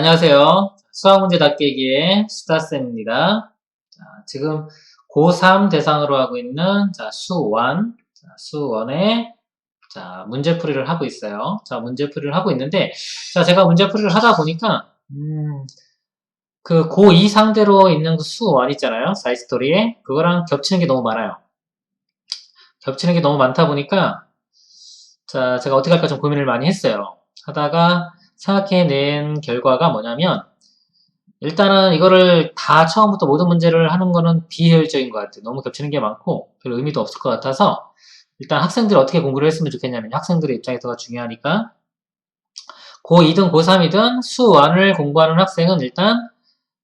안녕하세요. 수학 문제 닫깨기의 수다쌤입니다. 자, 지금 고3 대상으로 하고 있는 자, 수1, 자, 수1의 자, 문제풀이를 하고 있어요. 자, 문제풀이를 하고 있는데, 자, 제가 문제풀이를 하다 보니까, 음, 그 고2 상대로 있는 그 수1 있잖아요. 사이스토리에. 그거랑 겹치는 게 너무 많아요. 겹치는 게 너무 많다 보니까, 자, 제가 어떻게 할까 좀 고민을 많이 했어요. 하다가, 생각해낸 결과가 뭐냐면 일단은 이거를 다 처음부터 모든 문제를 하는 거는 비효율적인 것 같아요. 너무 겹치는 게 많고 별 의미도 없을 것 같아서 일단 학생들이 어떻게 공부를 했으면 좋겠냐면 학생들의 입장에서가 중요하니까 고2든 고3이든 수1을 공부하는 학생은 일단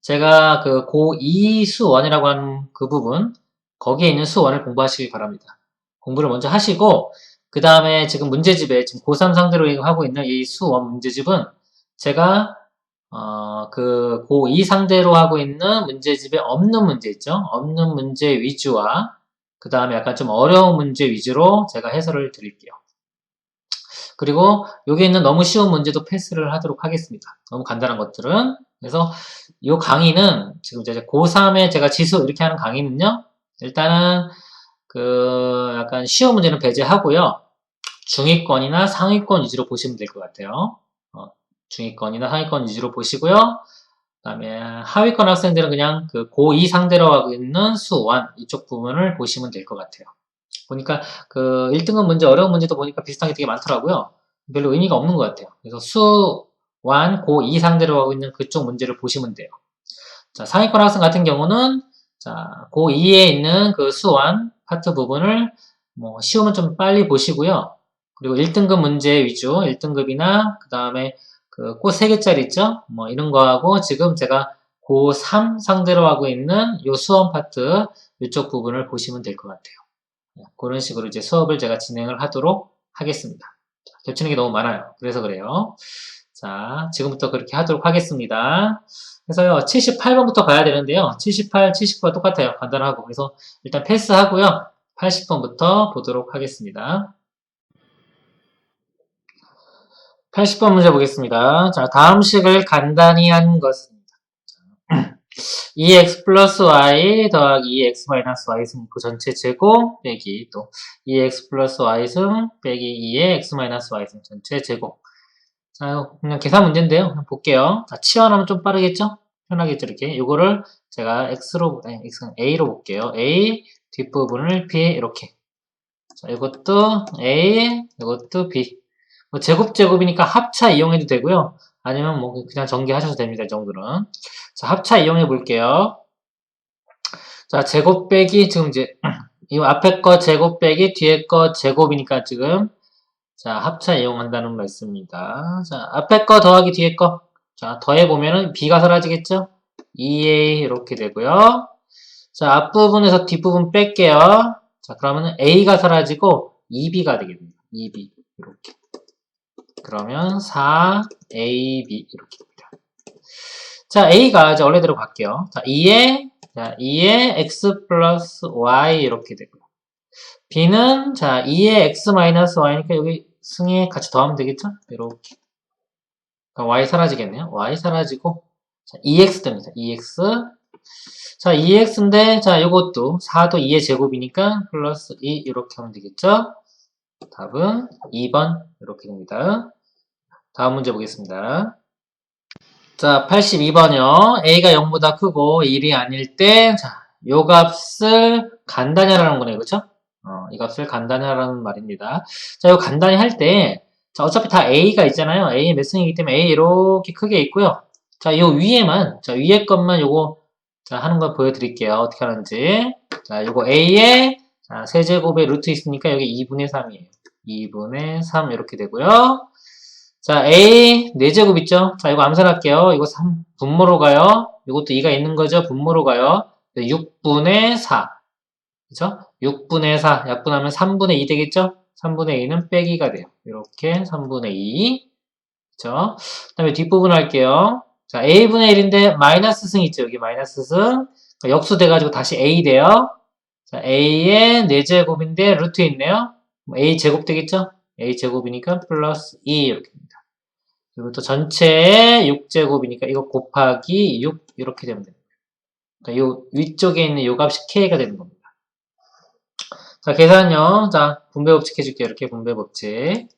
제가 그 고2 수1이라고 하는 그 부분 거기에 있는 수1을 공부하시기 바랍니다. 공부를 먼저 하시고 그 다음에 지금 문제집에 지금 고3 상대로 하고 있는 이 수원 문제집은 제가 어, 그 고2 상대로 하고 있는 문제집에 없는 문제 있죠? 없는 문제 위주와 그 다음에 약간 좀 어려운 문제 위주로 제가 해설을 드릴게요. 그리고 여기 있는 너무 쉬운 문제도 패스를 하도록 하겠습니다. 너무 간단한 것들은. 그래서 이 강의는 지금 이제 고3에 제가 지수 이렇게 하는 강의는요. 일단은 그 약간 쉬운 문제는 배제하고요. 중위권이나 상위권 위주로 보시면 될 것 같아요. 어, 중위권이나 상위권 위주로 보시고요. 그 다음에 하위권 학생들은 그냥 그 고2 상대로 하고 있는 수1 이쪽 부분을 보시면 될 것 같아요. 보니까 그 1등급 문제, 어려운 문제도 보니까 비슷한 게 되게 많더라고요. 별로 의미가 없는 것 같아요. 그래서 수1, 고2 상대로 하고 있는 그쪽 문제를 보시면 돼요. 자, 상위권 학생 같은 경우는 자, 고2에 있는 그 수1 파트 부분을 뭐 쉬우면 좀 빨리 보시고요. 그리고 1등급 문제 위주, 1등급이나 그 다음에 그 꽃 3개짜리 있죠? 뭐 이런 거하고 지금 제가 고3 상대로 하고 있는 요 수험 파트 이쪽 부분을 보시면 될 것 같아요. 네, 그런 식으로 이제 수업을 제가 진행을 하도록 하겠습니다. 겹치는 게 너무 많아요. 그래서 그래요. 자, 지금부터 그렇게 하도록 하겠습니다. 그래서요, 78번부터 가야 되는데요. 78, 79가 똑같아요. 간단하고. 그래서 일단 패스하고요. 80번부터 보도록 하겠습니다. 80번 문제 보겠습니다. 자, 다음 식을 간단히 한 것입니다. 2x 플러스 y 더하기 2x 마이너스 y 승 그 전체 제곱 빼기 또 2x 플러스 y 승 빼기 2의 x 마이너스 y 승 전체 제곱 자, 그냥 계산 문제인데요. 그냥 볼게요. 자, 치환하면 좀 빠르겠죠? 편하겠죠, 이렇게. 이거를 제가 x로, 아니, x는 a로 볼게요. a, 뒷부분을 b, 이렇게. 자, 이것도 a, 이것도 b. 뭐 제곱 제곱이니까 합차 이용해도 되고요. 아니면 뭐 그냥 전개하셔도 됩니다. 이 정도는. 자, 합차 이용해 볼게요. 자, 제곱 빼기 지금 이제 이 앞에 거 제곱 빼기 뒤에 거 제곱이니까 지금 자, 합차 이용한다는 말씀입니다. 자, 앞에 거 더하기 뒤에 거. 자, 더해 보면은 b가 사라지겠죠? 2a 이렇게 되고요. 자, 앞부분에서 뒷부분 뺄게요. 자, 그러면은 a가 사라지고 2b가 되겠습니다. 2b 이렇게. 그러면 4AB 이렇게 됩니다. 자, A가 이제 원래대로 갈게요. 자, 2에, 자, 2에 X 플러스 Y 이렇게 되고요. B는, 자, 2에 X 마이너스 Y니까 여기 승에 같이 더하면 되겠죠? 이렇게. 그러니까 Y 사라지겠네요. Y 사라지고, 자, 2X 됩니다. 2X. 자, 2X인데, 자, 요것도 4도 2의 제곱이니까 플러스 2 이렇게 하면 되겠죠? 답은 2번 이렇게 됩니다. 다음 문제 보겠습니다. 자, 82번이요. a가 0보다 크고 1이 아닐 때, 자, 요 값을 간단히 하라는 거네요. 그쵸? 어, 이 값을 간단히 하라는 말입니다. 자, 요 간단히 할 때, 자, 어차피 다 a가 있잖아요. a 몇 승이기 때문에 a 이렇게 크게 있고요. 자, 요 위에만, 자, 위에 것만 요거, 자, 하는 거 보여드릴게요. 어떻게 하는지. 자, 요거 a에, 자, 세제곱의 루트 있으니까 여기 2분의 3이에요. 2분의 3 이렇게 되고요. 자, A 4제곱 있죠? 자, 이거 암산할게요. 이거 3 분모로 가요. 이것도 2가 있는 거죠? 분모로 가요. 6분의 4. 그죠? 6분의 4. 약분하면 3분의 2 되겠죠? 3분의 2는 빼기가 돼요. 이렇게 3분의 2. 그죠? 그 다음에 뒷부분 할게요. 자, A분의 1인데 마이너스 승 있죠? 여기 마이너스 승. 그러니까 역수 돼가지고 다시 A 돼요. 자, A의 4제곱인데 루트 있네요. A 제곱 되겠죠? A 제곱이니까 플러스 2 이렇게 그리고 또 전체의 6제곱이니까 이거 곱하기 6 이렇게 되면 됩니다. 그러니까 요 위쪽에 있는 요 값이 k가 되는 겁니다. 자, 계산요. 자, 분배 법칙 해줄게요. 이렇게 분배 법칙.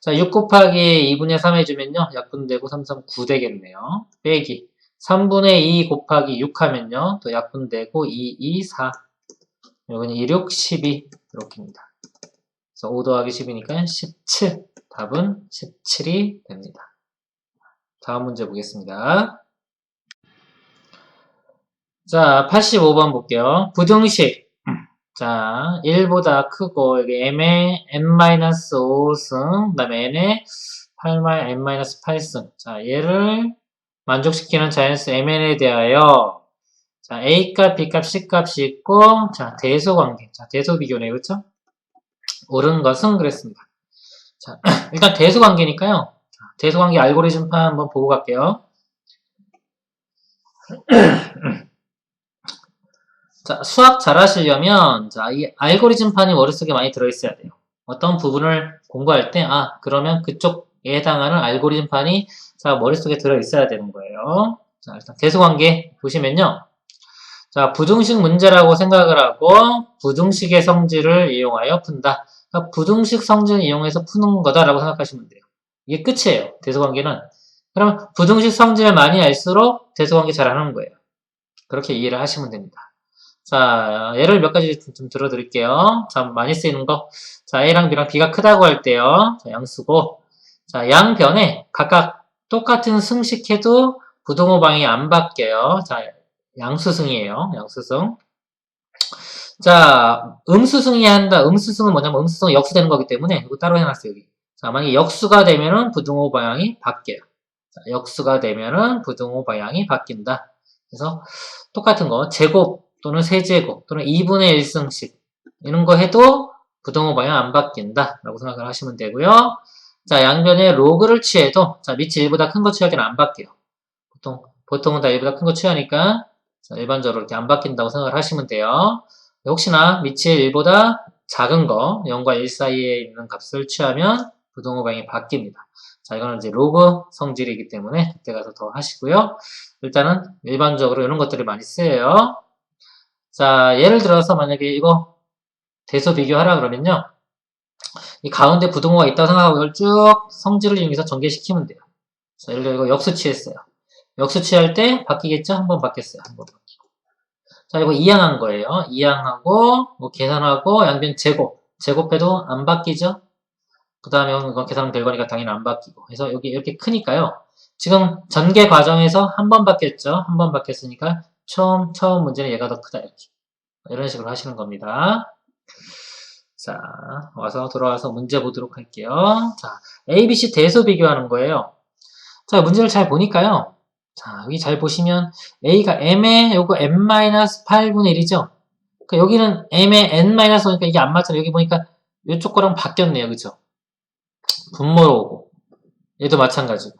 자, 6 곱하기 2분의 3 해주면요. 약분되고 3, 3, 9 되겠네요. 빼기. 3분의 2 곱하기 6 하면요. 또 약분되고 2, 2, 4. 여기는 2, 6, 12. 이렇게입니다. 그래서 5 더하기 10이니까 17. 답은 17이 됩니다. 다음 문제 보겠습니다. 자, 85번 볼게요. 부등식. 자, 1보다 크고, 여기 m의 n-5승, 그 다음에 n의 8의 n-8승. 자, 얘를 만족시키는 자연수 mn에 대하여, 자, a값, b값, c값이 있고, 자, 대소관계. 자, 대소비교네, 그쵸? 옳은 것은 그랬습니다. 자, 일단 대소관계니까요. 대소관계 알고리즘판 한번 보고 갈게요. 자, 수학 잘 하시려면, 자, 이 알고리즘판이 머릿속에 많이 들어있어야 돼요. 어떤 부분을 공부할 때, 아, 그러면 그쪽에 해당하는 알고리즘판이 자, 머릿속에 들어있어야 되는 거예요. 자, 일단 대소관계 보시면요. 자, 부등식 문제라고 생각을 하고, 부등식의 성질을 이용하여 푼다. 그러니까 부등식 성질을 이용해서 푸는 거다라고 생각하시면 돼요. 이게 끝이에요. 대소관계는. 그럼 부등식 성질을 많이 알수록 대소관계 잘 하는 거예요. 그렇게 이해를 하시면 됩니다. 자, 예를 몇 가지 좀 들어드릴게요. 자, 많이 쓰이는 거. 자, A랑 B랑 B가 크다고 할 때요. 자, 양수고. 자, 양변에 각각 똑같은 승식해도 부동호 방이 안 바뀌어요. 자, 양수승이에요. 양수승. 자, 음수승이 한다. 음수승은 뭐냐면 음수승은 역수되는 거기 때문에 이거 따로 해놨어요. 여기. 자, 만약에 역수가 되면은 부등호 방향이 바뀌어요. 자, 역수가 되면은 부등호 방향이 바뀐다. 그래서 똑같은 거 제곱 또는 세제곱 또는 2분의 1승식 이런 거 해도 부등호 방향 안 바뀐다 라고 생각을 하시면 되고요. 자 양변에 로그를 취해도 자 밑이 1보다 큰 거 취하기는 안 바뀌어요. 보통, 보통은 다 1보다 큰 거 취하니까 자, 일반적으로 이렇게 안 바뀐다고 생각을 하시면 돼요. 혹시나 밑이 1보다 작은 거 0과 1 사이에 있는 값을 취하면 부등호 방향이 바뀝니다. 자 이거는 이제 로그 성질이기 때문에 그때 가서 더 하시고요. 일단은 일반적으로 이런 것들이 많이 쓰여요. 자, 예를 들어서 만약에 이거 대소 비교하라 그러면요. 이 가운데 부등호가 있다고 생각하고 이걸 쭉 성질을 이용해서 전개시키면 돼요. 자, 예를 들어 이거 역수치했어요. 역수치할 때 바뀌겠죠? 한 번 바뀌었어요. 한 번. 자, 이거 이항한 거예요. 이항하고, 뭐 계산하고, 양변 제곱. 제곱해도 안 바뀌죠? 그 다음에 이거 계산 결과니까 당연히 안 바뀌고. 그래서 여기 이렇게 크니까요. 지금 전개 과정에서 한 번 바뀌었죠? 한 번 바뀌었으니까 처음, 처음 문제는 얘가 더 크다. 이렇게. 이런 식으로 하시는 겁니다. 자, 와서 돌아와서 문제 보도록 할게요. 자, A, B, C 대소 비교하는 거예요. 자, 문제를 잘 보니까요. 자, 여기 잘 보시면 A가 M에 요거 N-8분의 1이죠? 그러니까 여기는 M에 N-5니까 이게 안 맞잖아요. 여기 보니까 이쪽 거랑 바뀌었네요. 그죠? 분모로 오고. 얘도 마찬가지고.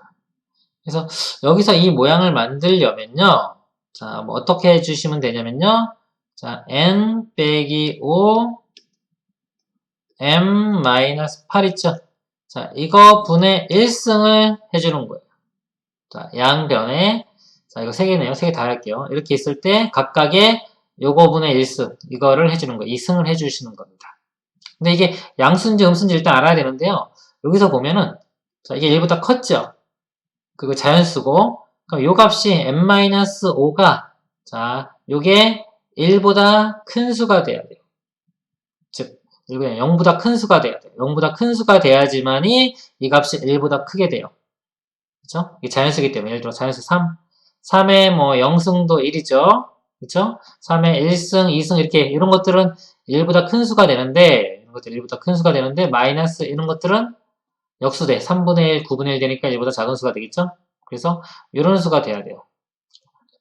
그래서 여기서 이 모양을 만들려면요. 자, 뭐 어떻게 해주시면 되냐면요. 자, n 빼기 5 m 마이너스 8 있죠? 자, 이거 분의 1승을 해주는 거예요. 자, 양변에 자, 이거 3개네요. 3개 다 할게요. 이렇게 있을 때 각각의 요거 분의 1승 이거를 해주는 거예요. 2승을 해주시는 겁니다. 근데 이게 양수인지 음수인지 일단 알아야 되는데요. 여기서 보면은 자, 이게 1보다 컸죠? 그거 자연수고 그럼 요 값이 n-5가 자, 요게 1보다 큰 수가 돼야 돼요. 즉, 0보다 큰 수가 돼야 돼요. 0보다 큰 수가 돼야지만이 이 값이 1보다 크게 돼요. 그쵸? 이게 자연수기 때문에 예를 들어 자연수 3. 3의 뭐 0승도 1이죠. 그쵸? 3의 1승, 2승 이렇게 이런 것들은 1보다 큰 수가 되는데 이런 것들 1보다 큰 수가 되는데 마이너스 이런 것들은 역수돼. 3분의 1, 9분의 1 되니까 1보다 작은 수가 되겠죠? 그래서 이런 수가 돼야 돼요.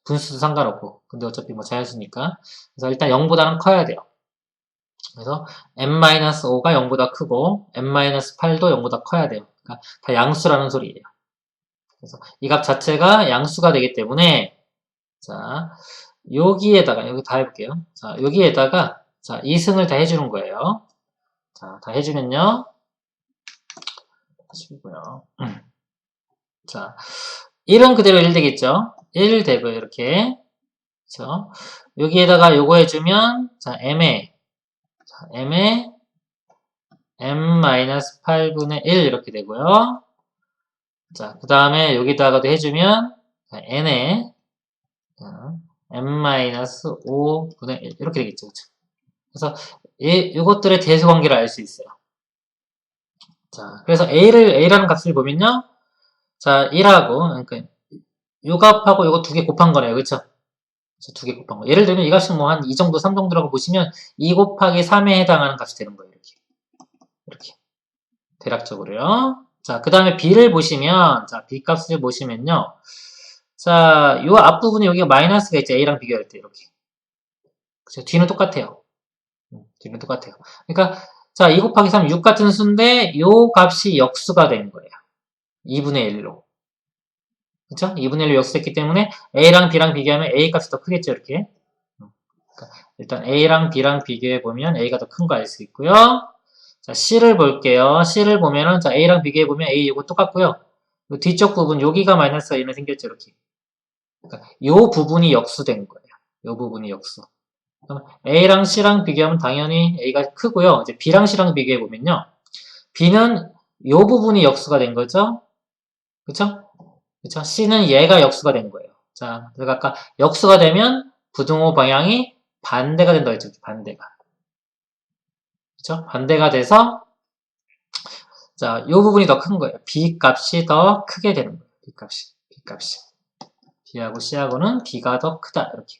분수도 상관없고 근데 어차피 뭐 자연수니까 그래서 일단 0보다는 커야 돼요. 그래서 n-5가 0보다 크고 n-8도 0보다 커야 돼요. 그러니까 다 양수라는 소리예요. 그래서 이 값 자체가 양수가 되기 때문에 자 여기에다가 여기 다 해볼게요. 자 여기에다가 자 2승을 다 해주는 거예요. 자 다 해주면요. 하시고요. 자, 1은 그대로 1 되겠죠? 1 되고요, 이렇게. 그쵸? 여기에다가 요거 해주면, 자, m에, 자, m에 m-8분의 1 이렇게 되고요. 자, 그 다음에 여기다가도 해주면, 자, n에, 자, m-5분의 1 이렇게 되겠죠. 그쵸? 그래서 이, 이것들의 대수 관계를 알 수 있어요. 자, 그래서 a를 a라는 값을 보면요. 자, 1하고 그러니까 요 값하고 요거 두 개 곱한 거네요. 그쵸? 두개 곱한 거. 예를 들면 이 값이 뭐 한 2 정도, 3 정도라고 보시면 2 곱하기 3에 해당하는 값이 되는 거예요. 이렇게. 이렇게. 대략적으로요. 자, 그 다음에 b를 보시면 자, b 값을 보시면요. 자, 요 앞부분에 여기가 마이너스가 있죠. a랑 비교할 때 이렇게. 그죠? 뒤는 똑같아요. 음, 뒤는 똑같아요. 그러니까 자, 2 곱하기 3, 6 같은 수인데 요 값이 역수가 된 거예요. 2분의 1로. 그쵸? 2분의 1로 역수됐기 때문에 A랑 B랑 비교하면 A 값이 더 크겠죠, 이렇게. 그러니까 일단 A랑 B랑 비교해보면 A가 더 큰 거 알 수 있고요. 자, C를 볼게요. C를 보면은, 자, A랑 비교해보면 A 이거 똑같고요. 이 뒤쪽 부분, 여기가 마이너스가 얘는 생겼죠, 이렇게. 그러니까 요 부분이 역수된 거예요. 요 부분이 역수. 그럼 A랑 C랑 비교하면 당연히 A가 크고요. 이제 B랑 C랑 비교해보면요. B는 요 부분이 역수가 된 거죠. 그쵸? 그쵸? C는 얘가 역수가 된 거예요. 자, 제가 아까 역수가 되면 부등호 방향이 반대가 된다 했죠. 반대가. 그쵸? 반대가 돼서 자, 요 부분이 더 큰 거예요. B 값이 더 크게 되는 거예요. B 값이. B 값이. B하고 C하고는 B가 더 크다. 이렇게.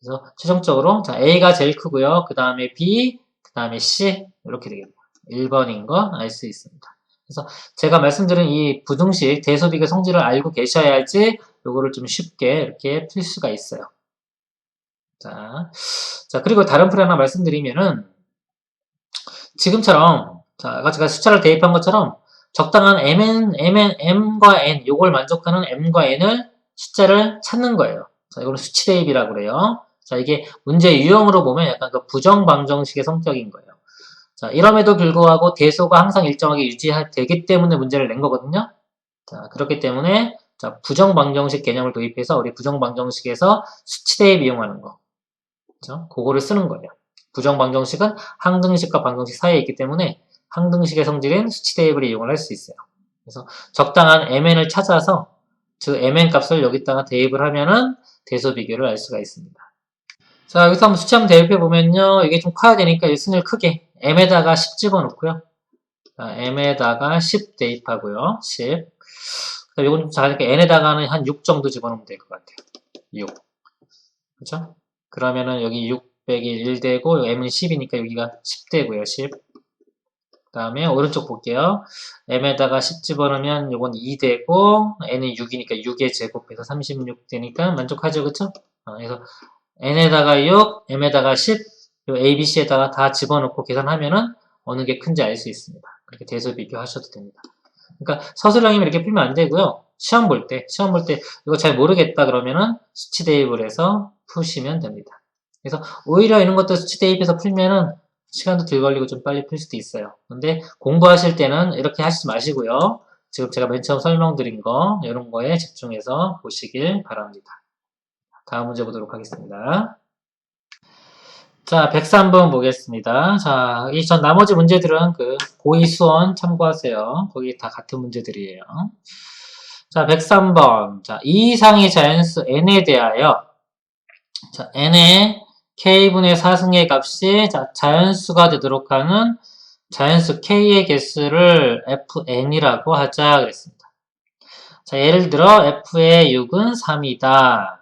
그래서 최종적으로 자, A가 제일 크고요. 그 다음에 B, 그 다음에 C 이렇게 되겠네요. 1번인 거 알 수 있습니다. 그래서 제가 말씀드린 이 부등식 대소비교 성질을 알고 계셔야 할지 요거를 좀 쉽게 이렇게 풀 수가 있어요. 자, 자 그리고 다른 풀 하나 말씀드리면은 지금처럼 자, 제가 숫자를 대입한 것처럼 적당한 mn, mn, m과 n 요걸 만족하는 m과 n을 숫자를 찾는 거예요. 자, 이거는 수치 대입이라고 그래요. 자, 이게 문제 유형으로 보면 약간 그 부정방정식의 성격인 거예요. 자, 이럼에도 불구하고 대소가 항상 일정하게 유지되기 때문에 문제를 낸 거거든요. 자, 그렇기 때문에 자, 부정방정식 개념을 도입해서 우리 부정방정식에서 수치 대입 이용하는 거. 그죠? 그거를 쓰는 거예요. 부정방정식은 항등식과 방정식 사이에 있기 때문에 항등식의 성질인 수치 대입을 이용을 할 수 있어요. 그래서 적당한 mn을 찾아서 그 mn 값을 여기다가 대입을 하면은 대소 비교를 알 수가 있습니다. 자, 여기서 한번 수치 한번 대입해 보면요. 이게 좀 커야 되니까 이 순위를 크게 m에다가 10 집어넣고요. 자, m에다가 10 대입하고요. 10. 이건 좀 작으니까 n에다가는 한 6 정도 집어넣으면 될 것 같아요. 6. 그죠? 그러면은 여기 600이 1 되고 m은 10이니까 여기가 10 되고요. 10. 그 다음에 오른쪽 볼게요. m에다가 10 집어넣으면 이건 2 되고 n은 6이니까 6에 제곱해서 36 되니까 만족하죠. 그쵸? 어, 그래서 n에다가 6, m에다가 10, 요 ABC에다가 다 집어넣고 계산하면은 어느 게 큰지 알 수 있습니다. 그렇게 대소 비교하셔도 됩니다. 그러니까 서술형이면 이렇게 풀면 안 되고요. 시험 볼 때, 시험 볼 때 이거 잘 모르겠다 그러면은 수치 대입을 해서 푸시면 됩니다. 그래서 오히려 이런 것도 수치 대입해서 풀면은 시간도 덜 걸리고 좀 빨리 풀 수도 있어요. 근데 공부하실 때는 이렇게 하시지 마시고요. 지금 제가 맨 처음 설명드린 거 이런 거에 집중해서 보시길 바랍니다. 다음 문제 보도록 하겠습니다. 자, 103번 보겠습니다. 자, 이 전 나머지 문제들은 그 고2 수원 참고하세요. 거기 다 같은 문제들이에요. 자, 103번. 자, 이 이상의 자연수 n에 대하여 자, n의 k분의 4승의 값이 자, 자연수가 되도록 하는 자연수 k의 개수를 fn이라고 하자 그랬습니다. 자, 예를 들어 f의 6은 3이다.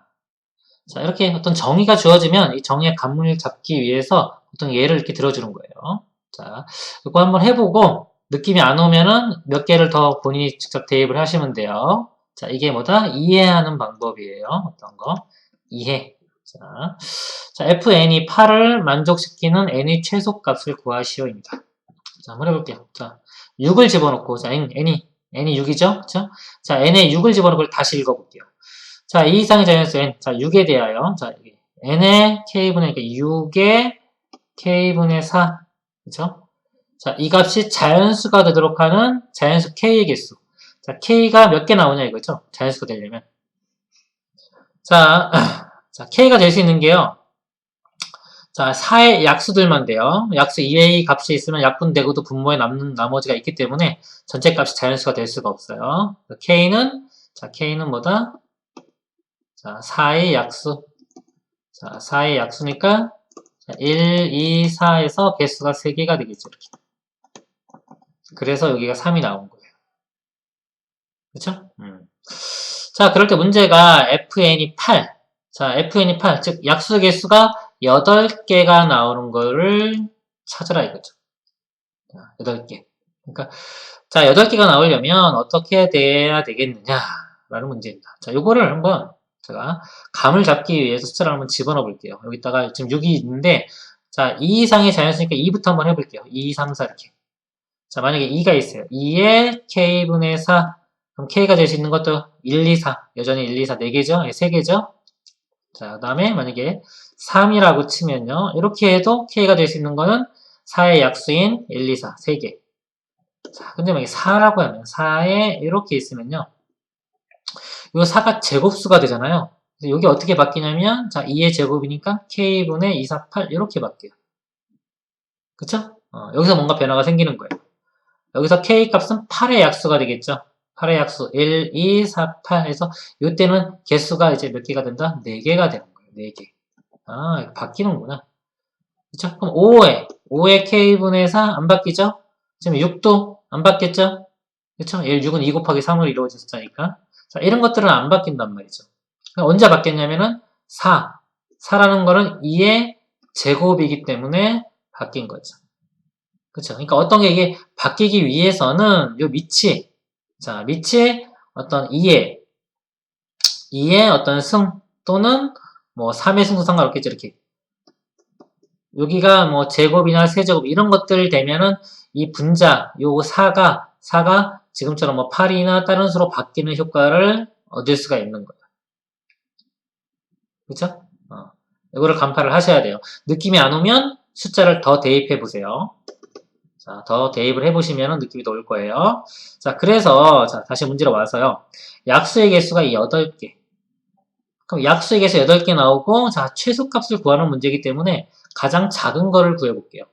자, 이렇게 어떤 정의가 주어지면 이 정의의 간문을 잡기 위해서 어떤 예를 이렇게 들어주는 거예요. 자, 이거 한번 해보고 느낌이 안 오면은 몇 개를 더 본인이 직접 대입을 하시면 돼요. 자, 이게 뭐다? 이해하는 방법이에요. 어떤 거? 이해. 자, 자 fn이 8을 만족시키는 n의 최소값을 구하시오입니다. 자, 한번 해볼게요. 자, 6을 집어넣고, 자, n, n이, n이 6이죠? 그쵸? 자, n에 6을 집어넣고 다시 읽어볼게요. 자, 이 이상의 자연수 n. 자, 6에 대하여. 자, n의 k분의 6의 k분의 4. 그쵸? 자, 이 값이 자연수가 되도록 하는 자연수 k의 개수. 자, K가 몇 개 나오냐 이거죠? 자연수가 되려면. 자, 자 K가 될 수 있는 게요. 자, 4의 약수들만 돼요. 약수 2a 값이 있으면 약분되고도 분모에 남는 나머지가 있기 때문에 전체 값이 자연수가 될 수가 없어요. K는, 자, K는 뭐다? 자, 4의 약수. 자, 4의 약수니까, 자, 1, 2, 4에서 개수가 3개가 되겠죠. 이렇게. 그래서 여기가 3이 나온 거예요. 그쵸? 음. 자, 그럴 때 문제가 fn이 8. 자, fn이 8. 즉, 약수 개수가 8개가 나오는 거를 찾으라 이거죠. 자, 8개. 그러니까, 자, 8개가 나오려면 어떻게 돼야 되겠느냐? 라는 문제입니다. 자, 요거를 한번 제가 감을 잡기 위해서 숫자를 한번 집어넣어 볼게요. 여기다가 지금 6이 있는데, 자, 2 이상의 자연수니까 2부터 한번 해 볼게요. 2, 3, 4 이렇게. 자, 만약에 2가 있어요. 2에 k분의 4. 그럼 k가 될 수 있는 것도 1, 2, 4. 여전히 1, 2, 4 4개죠? 3개죠? 자, 그 다음에 만약에 3이라고 치면요. 이렇게 해도 k가 될 수 있는 거는 4의 약수인 1, 2, 4. 3개. 자, 근데 만약에 4라고 하면 4에 이렇게 있으면요. 이 4가 제곱수가 되잖아요. 여기 어떻게 바뀌냐면 자 2의 제곱이니까 k분의 2, 4, 8 이렇게 바뀌어요. 그쵸? 어, 여기서 뭔가 변화가 생기는 거예요. 여기서 k 값은 8의 약수가 되겠죠. 8의 약수 1, 2, 4, 8 해서 이때는 개수가 이제 몇 개가 된다? 4개가 되는 거예요. 4개. 아, 바뀌는구나. 그쵸? 그럼 5에 5의 k분의 4 안 바뀌죠? 지금 6도 안 바뀌었죠? 그쵸? 1, 6은 2 곱하기 3으로 이루어진 숫자니까. 자, 이런 것들은 안 바뀐단 말이죠. 언제 바뀌었냐면은 4. 4라는 거는 2의 제곱이기 때문에 바뀐 거죠. 그쵸? 그러니까 어떤 게 이게 바뀌기 위해서는 요 밑이 자, 밑에 어떤 2의 2의 어떤 승 또는 뭐 3의 승도 상관없겠죠, 이렇게. 여기가 뭐 제곱이나 세제곱 이런 것들 되면은 이 분자 요 4가 4가 지금처럼 뭐 8이나 다른 수로 바뀌는 효과를 얻을 수가 있는 거예요. 그쵸? 어. 이거를 간파를 하셔야 돼요. 느낌이 안 오면 숫자를 더 대입해 보세요. 자, 더 대입을 해보시면 느낌이 더 올 거예요. 자, 그래서, 자, 다시 문제로 와서요. 약수의 개수가 8개. 그럼 약수의 개수 8개 나오고, 자, 최소값을 구하는 문제이기 때문에 가장 작은 거를 구해볼게요.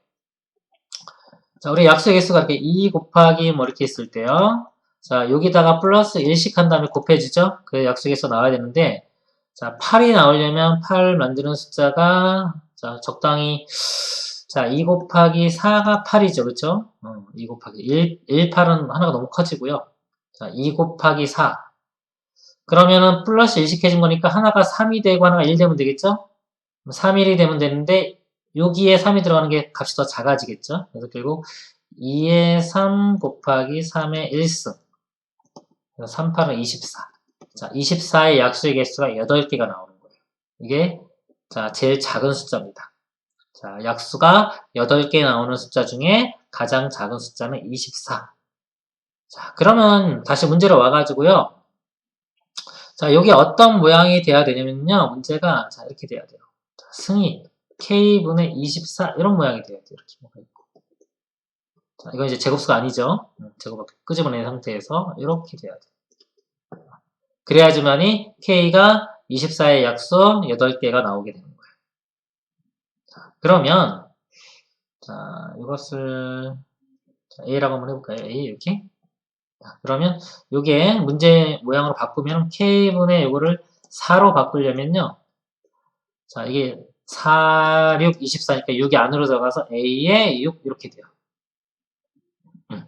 자, 우리 약수의 개수가 이렇게 2 곱하기 뭐 이렇게 있을 때요. 자, 여기다가 플러스 1씩 한 다음에 곱해지죠? 그 약수의 개수 나와야 되는데, 자, 8이 나오려면 8 만드는 숫자가, 자, 적당히, 자, 2 곱하기 4가 8이죠. 그쵸? 어, 2 곱하기 1, 1, 8은 하나가 너무 커지고요. 자, 2 곱하기 4. 그러면은 플러스 1씩 해준 거니까 하나가 3이 되고 하나가 1 되면 되겠죠? 3, 1이 되면 되는데, 여기에 3이 들어가는 게 값이 더 작아지겠죠? 그래서 결국 2의 3 곱하기 3의 1승. 3, 8은 24. 자, 24의 약수의 개수가 8개가 나오는 거예요. 이게, 자, 제일 작은 숫자입니다. 자, 약수가 8개 나오는 숫자 중에 가장 작은 숫자는 24. 자, 그러면 다시 문제로 와가지고요. 자, 여기 어떤 모양이 돼야 되냐면요. 문제가, 자, 이렇게 돼야 돼요. 자, 승이 k분의 24 이런 모양이 돼야 돼요. 이렇게 뭐가 있고. 자, 이건 이제 제곱수가 아니죠. 음, 제곱 끄집어낸 상태에서 이렇게 돼야 돼요. 그래야지만이 k가 24의 약수 8개가 나오게 됩니다. 자, 그러면 자, 이것을 자, A라고 한번 해볼까요? A 이렇게? 자, 그러면 이게 문제 모양으로 바꾸면 K분의 이거를 4로 바꾸려면요. 자 이게 4, 6, 24니까 6이 안으로 들어가서 A에 6 이렇게 돼요. 음.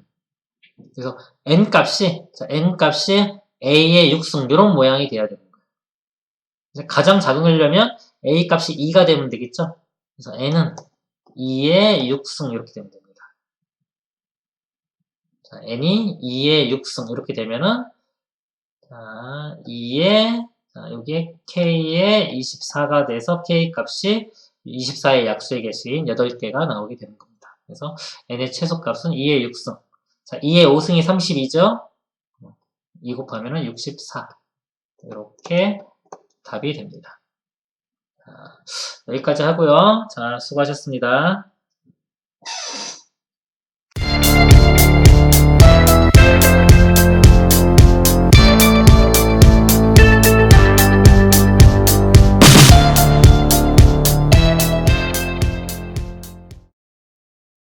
그래서 N 값이 자, N 값이 A의 6승 이런 모양이 돼야 되는 거예요. 가장 작은 걸려면 A 값이 2가 되면 되겠죠 그래서 n은 2의 6승 이렇게 되면 됩니다. 자, n이 2의 6승 이렇게 되면은 자, 2의 자, 여기에 k의 24가 돼서 k 값이 24의 약수의 개수인 8개가 나오게 되는 겁니다. 그래서 n의 최소값은 2의 6승. 자, 2의 5승이 32죠? 2 곱하면 64. 이렇게 답이 됩니다. 여기까지 하고요. 자, 수고하셨습니다.